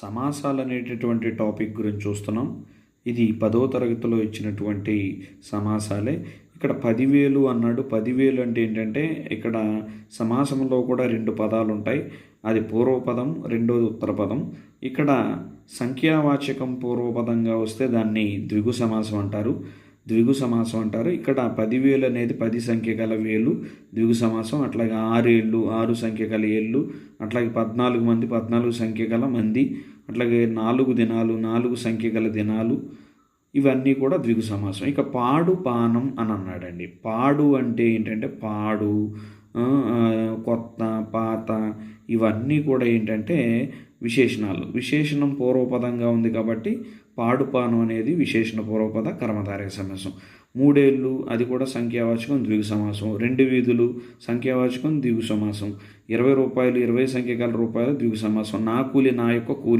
సమాసాలు అనేటటువంటి టాపిక్ గురించి చూస్తున్నాం. ఇది పదో తరగతిలో ఇచ్చినటువంటి సమాసాలే. ఇక్కడ పదివేలు అన్నాడు. పదివేలు అంటే ఏంటంటే ఇక్కడ సమాసంలో కూడా రెండు పదాలు ఉంటాయి అది పూర్వపదం రెండోది ఉత్తర పదం ఇక్కడ సంఖ్యావాచకం పూర్వపదంగా వస్తే దాన్ని ద్విగు సమాసం అంటారు. ద్విగు సమాసం అంటారు. ఇక్కడ పదివేలు అనేది పది సంఖ్య గల వేలు ద్విగు సమాసం అట్లాగే ఆరేళ్ళు ఆరు సంఖ్య గల ఏళ్ళు అట్లాగే పద్నాలుగు మంది పద్నాలుగు సంఖ్య గల మంది అట్లాగే నాలుగు దినాలు నాలుగు సంఖ్య గల దినాలు ఇవన్నీ కూడా ద్విగు సమాసం. ఇక పాడు పానం అని అన్నాడండి. పాడు అంటే ఏంటంటే పాడు కొత్త పాత ఇవన్నీ కూడా ఏంటంటే విశేషణాలు. విశేషణం పూర్వపదంగా ఉంది కాబట్టి పాడుపానం అనేది విశేషణ పూర్వపద కర్మధారయ సమాసం మూడేళ్ళు అది కూడా సంఖ్యావాచకం ద్విగు సమాసం. రెండు వీధులు సంఖ్యావాచకం ద్విగు సమాసం. ఇరవై రూపాయలు ఇరవై సంఖ్య గల రూపాయలు ద్విగు సమాసం. నా కూలి నా యొక్క కూలి